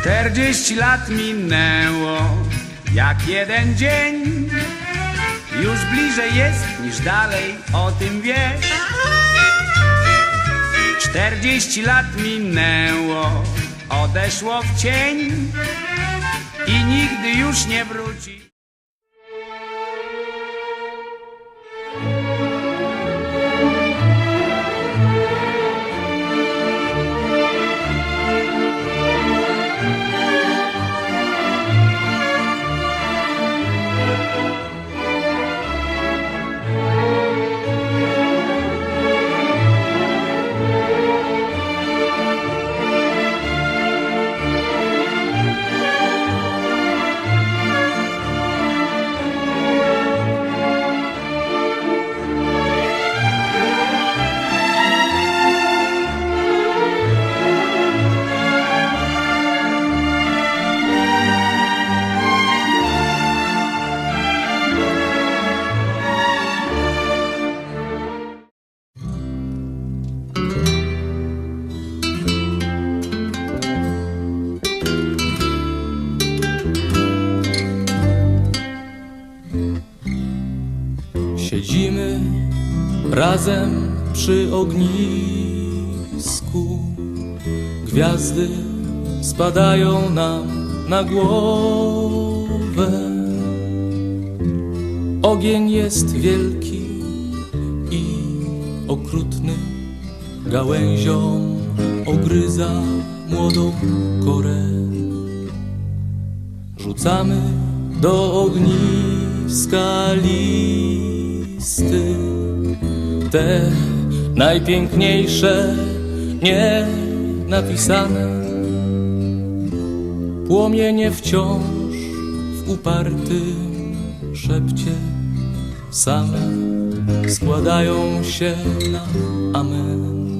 Czterdzieści lat minęło jak jeden dzień. Już bliżej jest niż dalej, o tym wiesz. Czterdzieści lat minęło, odeszło w cień I nigdy już nie wróci razem przy ognisku. Gwiazdy spadają nam na głowę. Ogień jest wielki i okrutny. Gałęzią ogryza młodą korę. Rzucamy do ogniska listy, te najpiękniejsze, nie napisane. Płomienie wciąż w upartym szepcie same składają się na amen.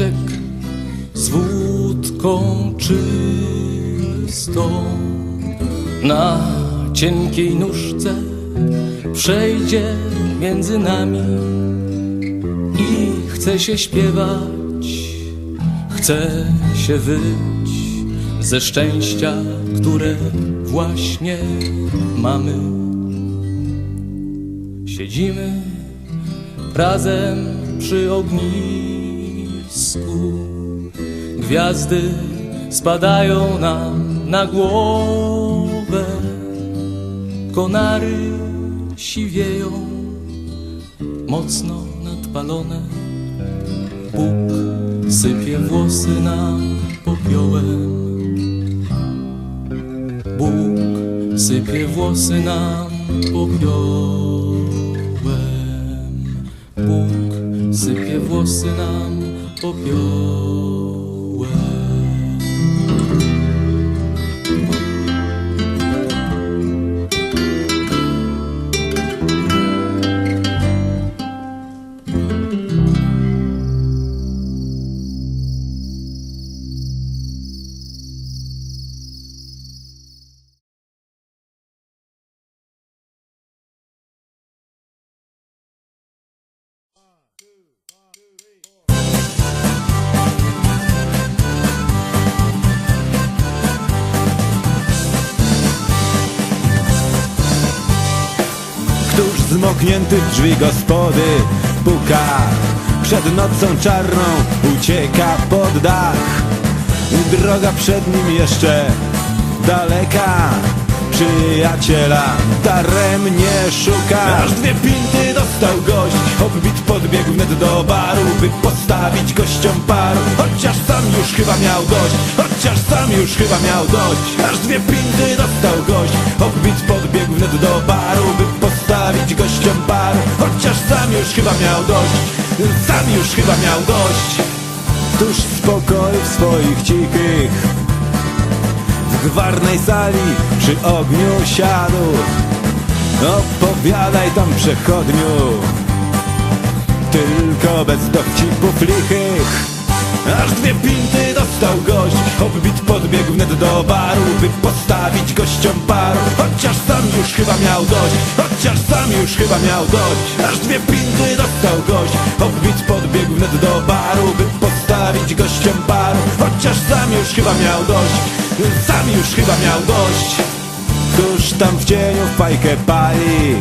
Kieliszek z wódką czystą na cienkiej nóżce przejdzie między nami i chce się śpiewać, chce się wyć ze szczęścia, które właśnie mamy. Siedzimy razem przy ognisku. Gwiazdy spadają nam na głowę, konary siwieją, mocno nadpalone. Bóg sypie włosy nam popiołem. Bóg sypie włosy nam popiołem. Bóg sypie włosy nam popiołem. Zmokniętych drzwi gospody puka. Przed nocą czarną ucieka pod dach. Droga przed nim jeszcze daleka. Przyjaciela daremnie szuka. Aż dwie pinty dostał gość Hobbit podbiegł wnet do baru By postawić gościom par. Chociaż sam już chyba miał dość Chociaż sam już chyba miał dość. Aż dwie pinty dostał gość Hobbit podbiegł wnet do baru By postawić gościom par. Chociaż sam już chyba miał dość Sam już chyba miał dość. Tuż z pokoju swoich cichych gwarnej sali przy ogniu siadł. Opowiadaj tam przechodniu Tylko bez dowcipów lichych. Aż dwie pinty dostał gość Hobbit podbiegł wnet do baru By postawić gościom paru Chociaż sam już chyba miał dość Chociaż sam już chyba miał dość. Aż dwie pinty dostał gość Hobbit podbiegł wnet do baru By postawić gościom paru Chociaż sam już chyba miał dość Sam już chyba miał dość. Któż tam w cieniu fajkę pali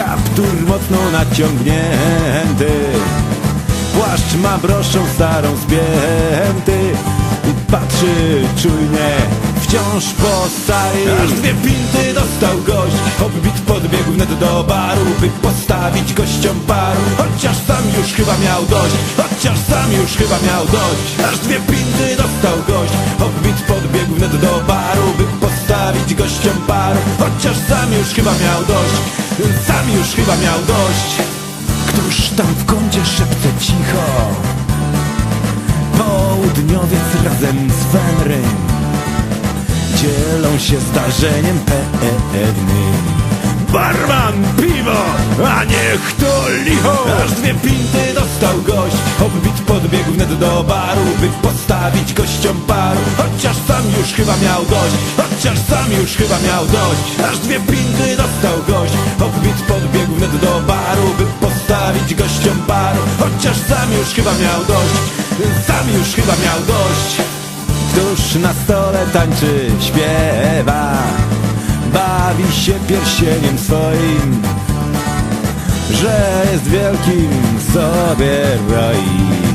Kaptur mocno naciągnięty. Płaszcz ma broszczą starą spięty patrzy czujnie wciąż po sali Aż dwie pinty dostał gość Hobbit podbiegł wnet do baru By postawić gościom paru. Chociaż sam już chyba miał dość Chociaż sam już chyba miał dość. Aż dwie pinty dostał gość Hobbit wnet do baru By postawić gościom paru Chociaż sam już chyba miał dość Sam już chyba miał dość. Któż tam w kącie szepce cicho? Południowiec razem z Fenrym Dzielą się zdarzeniem pewnym Barman, piwo, a niech to licho. Aż dwie pinty dostał gość. Hobbit podbiegł wnet do baru By postawić gościom paru. Chociaż sam już chyba miał dość Chociaż sam już chyba miał dość. Aż dwie pinty dostał gość. Hobbit podbiegł wnet do baru By postawić gościom paru. Chociaż sam już chyba miał dość Sam już chyba miał dość. Któż na stole tańczy, śpiewa Bawi się pierścieniem swoim Że jest wielkim sobie roi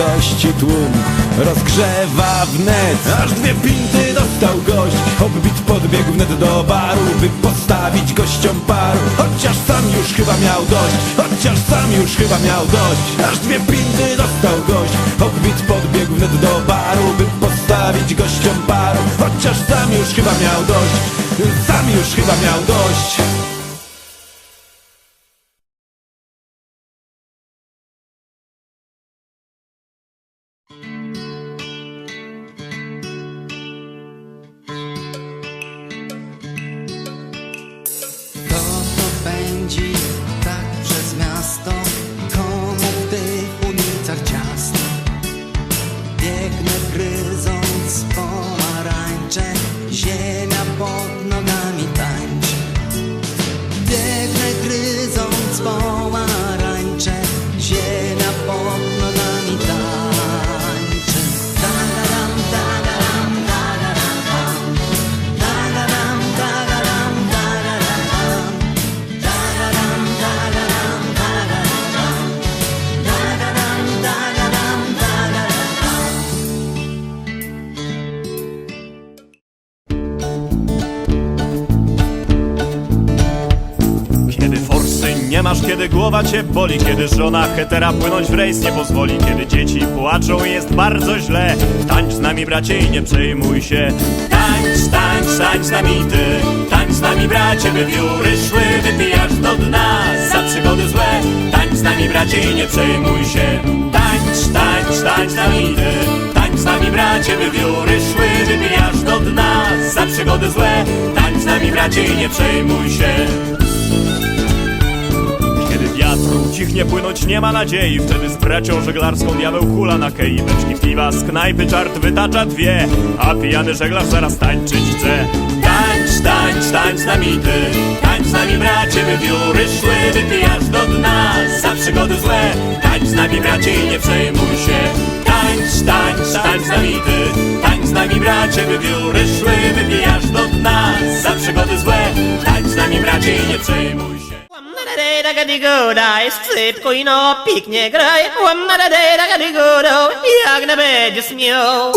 Gości tłum rozgrzewa wnet. Aż dwie pinty dostał gość Hobbit podbiegł wnet do baru By postawić gościom paru. Chociaż sam już chyba miał dość Chociaż sam już chyba miał dość. Aż dwie pinty dostał gość Hobbit podbiegł wnet do baru By postawić gościom paru. Chociaż sam już chyba miał dość Sam już chyba miał dość kiedy głowa cię boli Kiedy żona hetera płynąć w rejs nie pozwoli Kiedy dzieci płaczą jest bardzo źle Tańcz z nami bracie i nie przejmuj się. Tańcz, tańcz, tańcz z nami ty Tańcz z nami bracie, by wióry szły Wypijasz do dna za przygody złe. Tańcz z nami bracie i nie przejmuj się. Tańcz, tańcz, tańcz z nami ty Tańcz z nami bracie, by wióry szły Wypijasz do dna za przygody złe. Tańcz z nami bracie i nie przejmuj się kiedy wiatr ucichnie płynąć nie ma nadziei. Wtedy z bracią żeglarską diabeł hula na kei. Beczki piwa z knajpy czart wytacza dwie. A pijany żeglarz zaraz tańczyć chce. Tańcz, tańcz, tańcz z nami ty Tańcz z nami bracie, by wióry szły. Wypijasz do dna. Za przygody złe. Tańcz z nami bracie i nie przejmuj się. Tańcz, tańcz, tańcz z nami ty Tańcz z nami bracie, by wióry szły. Wypijasz do dna. Za przygody złe. Tańcz z nami bracie i nie przejmuj się de da ga di go da sit ko ino piknie graj łamara de da ga di go do jak na będzie śmiał